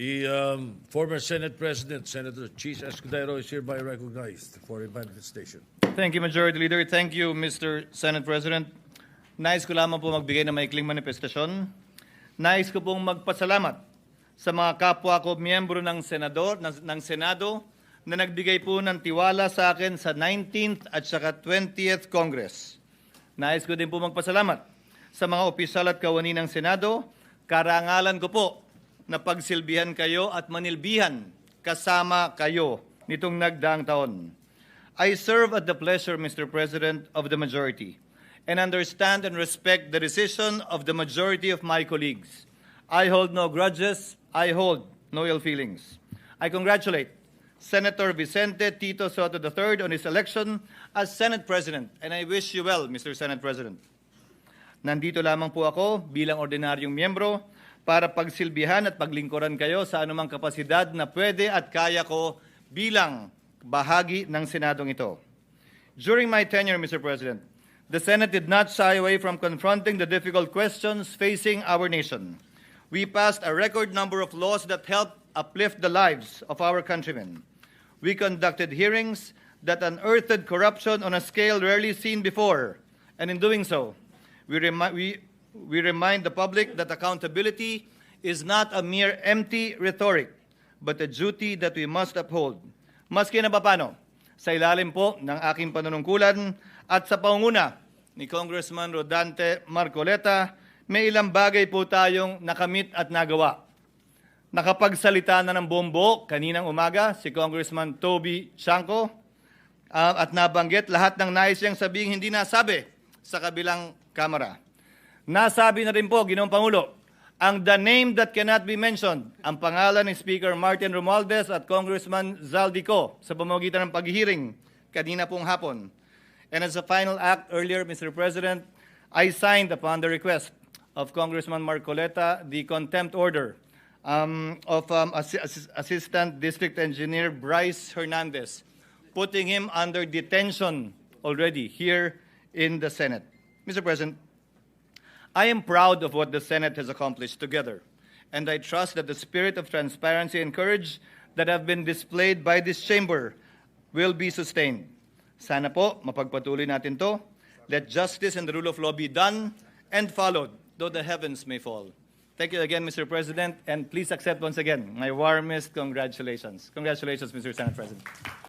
The um, former Senate President, Senator Cheese Escudero, is hereby recognized for a manifestation. Thank you, Majority Leader. Thank you, Mr. Senate President. Nais ko lamang po magbigay ng maikling manifestasyon. Nais ko pong magpasalamat sa mga kapwa ko miyembro ng Senador, ng, ng Senado na nagbigay po ng tiwala sa akin sa 19th at saka 20th Congress. Nais ko din po magpasalamat sa mga opisyal at kawani ng Senado. Karangalan ko po na pagsilbihan kayo at manilbihan kasama kayo nitong nagdaang taon. I serve at the pleasure, Mr. President, of the majority and understand and respect the decision of the majority of my colleagues. I hold no grudges. I hold no ill feelings. I congratulate Senator Vicente Tito Soto III on his election as Senate President, and I wish you well, Mr. Senate President. Nandito lamang po ako bilang ordinaryong miyembro para pagsilbihan at paglingkuran kayo sa anumang kapasidad na pwede at kaya ko bilang bahagi ng Senadong ito. During my tenure, Mr. President, the Senate did not shy away from confronting the difficult questions facing our nation. We passed a record number of laws that helped uplift the lives of our countrymen. We conducted hearings that unearthed corruption on a scale rarely seen before, and in doing so, we, we, we remind the public that accountability is not a mere empty rhetoric, but a duty that we must uphold. Maski na papano, sa ilalim po ng aking panunungkulan at sa pangunguna ni Congressman Rodante Marcoleta, may ilang bagay po tayong nakamit at nagawa. Nakapagsalita na ng bombo kaninang umaga si Congressman Toby Shanko uh, at nabanggit lahat ng nais niyang sabihin hindi nasabi sa kabilang kamera. Nasabi na rin po, Ginoong Pangulo, ang the name that cannot be mentioned, ang pangalan ni Speaker Martin Romualdez at Congressman Zaldico sa pamamagitan ng paghihiring kanina pong hapon. And as a final act earlier, Mr. President, I signed upon the request of Congressman Marcoleta the contempt order um, of um, Assi- Assistant District Engineer Bryce Hernandez, putting him under detention already here in the Senate. Mr. President, I am proud of what the Senate has accomplished together, and I trust that the spirit of transparency and courage that have been displayed by this chamber will be sustained. Sana po, mapagpatuloy natin to. Let justice and the rule of law be done and followed, though the heavens may fall. Thank you again, Mr. President, and please accept once again my warmest congratulations. Congratulations, Mr. Senate President.